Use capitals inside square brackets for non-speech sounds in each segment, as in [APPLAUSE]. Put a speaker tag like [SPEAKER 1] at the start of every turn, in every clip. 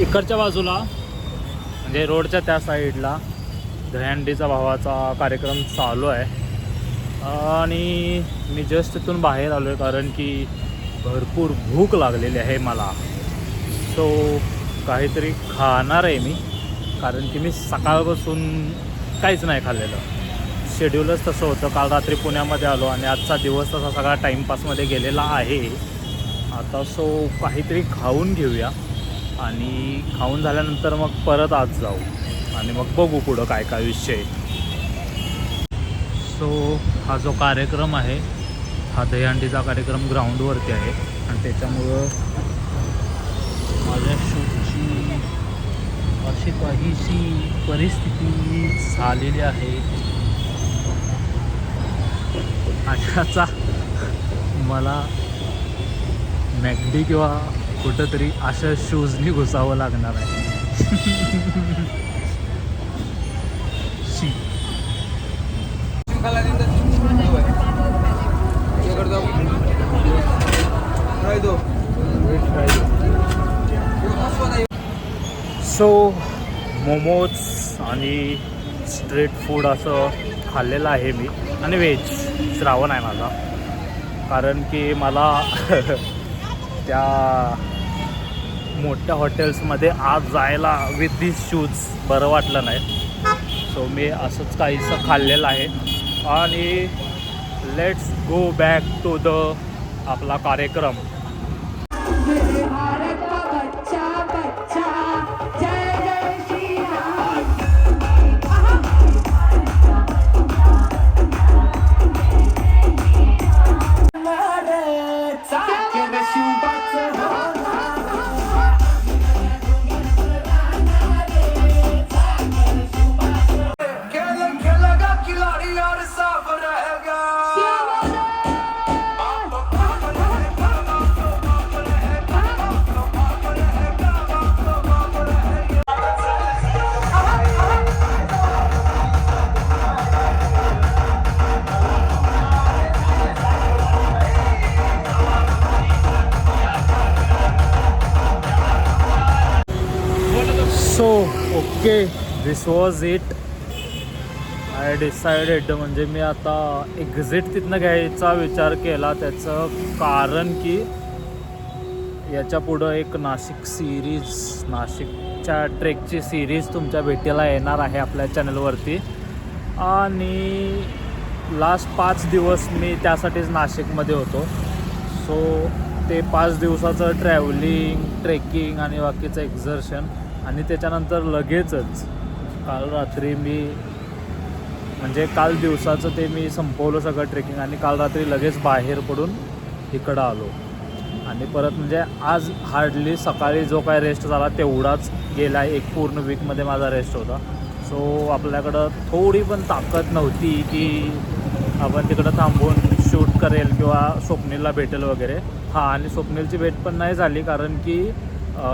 [SPEAKER 1] इकडच्या बाजूला म्हणजे रोडच्या त्या साईडला दहंडीचा भावाचा कार्यक्रम चालू आहे. आणि मी जस्ट तिथून बाहेर आलो आहे कारण की भरपूर भूक लागलेली आहे मला. सो काहीतरी खाणार आहे मी कारण की मी सकाळपासून काहीच नाही खाल्लेलं. शेड्यूलच तसं होतं. काल रात्री पुण्यामध्ये आलो आणि आजचा दिवस तसा सगळा टाईमपासमध्ये गेलेला आहे. आता सो काहीतरी खाऊन घेऊया. आणि खाऊन झाल्यानंतर मग परत आज जाऊ. आणि मग बघू पुढं काय काय विषय सो हा जो कार्यक्रम आहे हा दहीहंडीचा कार्यक्रम ग्राउंडवरती आहे. आणि त्याच्यामुळं माझ्या शूटची अशी काहीशी परिस्थिती झालेली आहे. अशाचा मला मॅगडी किंवा कुठंतरी अशा शूजनी घुसावं लागणार आहे. शी. सो मोमोज आणि स्ट्रीट फूड असं खाल्लेलं आहे मी. आणि व्हेज श्रावण आहे माझा. कारण की मला [LAUGHS] त्या मोठ्या हॉटेल्समध्ये आज जायला विथ दिस शूज बरं वाटलं नाही. सो मी असंच काहीसं खाल्लेलं आहे. आणि let's go back to the आपला कार्यक्रम. Okay this was it I decided म्हणजे मी आता एक्झिट तिथनं घ्यायचा विचार केला त्याचं कारण की याच्या पुढं एक नाशिक सिरीज नाशिकच्या ट्रेकची सिरीज तुमच्या भेटीला येणार आहे आपल्या चॅनलवरती आणि लास्ट पाच दिवस मी त्यासाठीच नाशिकमध्ये होतो. सो ते पाच दिवसाचं ट्रॅव्हलिंग ट्रेकिंग आणि बाकीचं एक्झर्शन आणि त्याच्यानंतर लगेचच काल रात्री मी म्हणजे काल दिवसाचं ते मी संपवलं सगळं ट्रेकिंग आणि काल रात्री लगेच बाहेर पडून इकडं आलो. आणि परत म्हणजे आज हार्डली सकाळी जो काय रेस्ट झाला तेवढाच गेला. एक पूर्ण वीकमध्ये माझा रेस्ट होता. सो आपल्याकडं थोडी पण ताकद नव्हती की आपण तिकडं थांबून शूट करेल किंवा स्वप्नीलला भेटेल वगैरे. हां आणि स्वप्नीलची भेट पण नाही झाली कारण की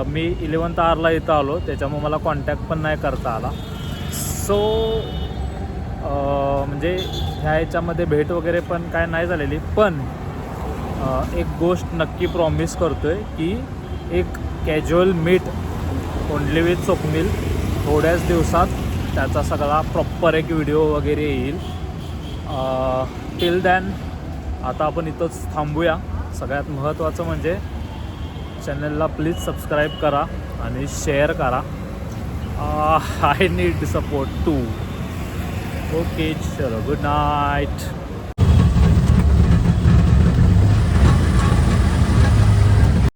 [SPEAKER 1] मी इलेवन्थ आरला इथं आलो त्याच्यामुळे मला कॉन्टॅक्ट पण नाही करता आला. सो म्हणजे ह्या याच्यामध्ये भेट वगैरे पण काय नाही झालेली पण एक गोष्ट नक्की प्रॉमिस करतो आहे की एक casual meet only with Swapnil थोड्याच दिवसात त्याचा सगळा प्रॉपर एक व्हिडिओ वगैरे येईल. टिल दॅन आता आपण इथंच थांबूया. सगळ्यात महत्त्वाचं म्हणजे चॅनलला प्लीज सबस्क्राईब करा आणि शेअर करा. I need support too okay चलो गुड नाईट